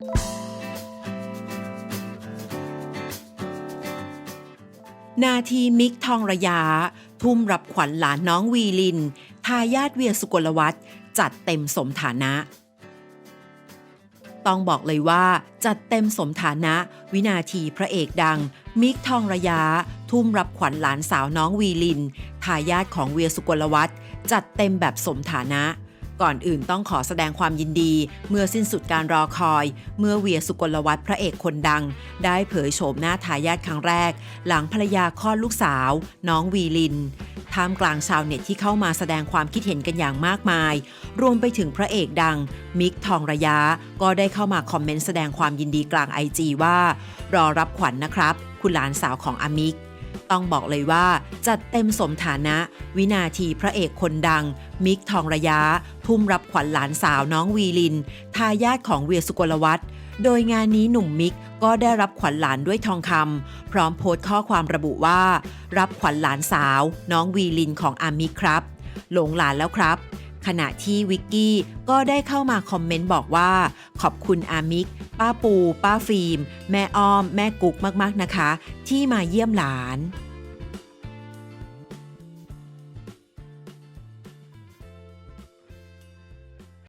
นาทีมิกทองระยา ทุ่มรับขวัญหลานน้องวีลิน ทายาทเวียสุกลวัฒน์จัดเต็มสมฐานะ ต้องบอกเลยว่า จัดเต็มสมฐานะ วินาทีพระเอกดัง มิกทองระยา ทุ่มรับขวัญหลานสาวน้องวีลิน ทายาทของเวียสุกลวัฒน์จัดเต็มแบบสมฐานะ ก่อนอื่นต้องขอแสดงความยินดี เมื่อสิ้นสุดการรอคอย เมื่อเวียสุกลวัฒน์พระเอกคนดัง ได้เผยโฉมหน้าทายาทครั้งแรก หลังภรรยาคลอดลูกสาว น้องวีลินท่ามกลางชาวเน็ตที่เข้ามาแสดงความคิดเห็นกันอย่างมากมาย รวมไปถึงพระเอกดัง มิกทองระยะ ก็ได้เข้ามาคอมเมนต์แสดงความยินดีกลางไอจีว่า รอรับขวัญนนะครับ คุณหลานสาวของอามิก ต้องบอกเลยว่าจัดเต็มสมฐานะ วินาทีพระเอกคนดัง มิกทองระยะ ทุ่มรับขวัญหลานสาวน้องวีลิน ทายาทของเวียสุกลวัฒน์โดยงานนี้หนุ่มมิกก็ได้รับขวัญหลานด้วยทองคำพร้อมโพสต์ข้อความระบุว่า รับขวัญหลานสาว น้องวีลินของอามิกครับ หลงหลานแล้วครับ ขณะที่วิกกี้ก็ได้เข้ามาคอมเมนต์บอกว่า ขอบคุณอามิก ป้าปู ป้าฟิล์ม แม่อ้อม แม่กุ๊กมากๆนะคะ ที่มาเยี่ยมหลาน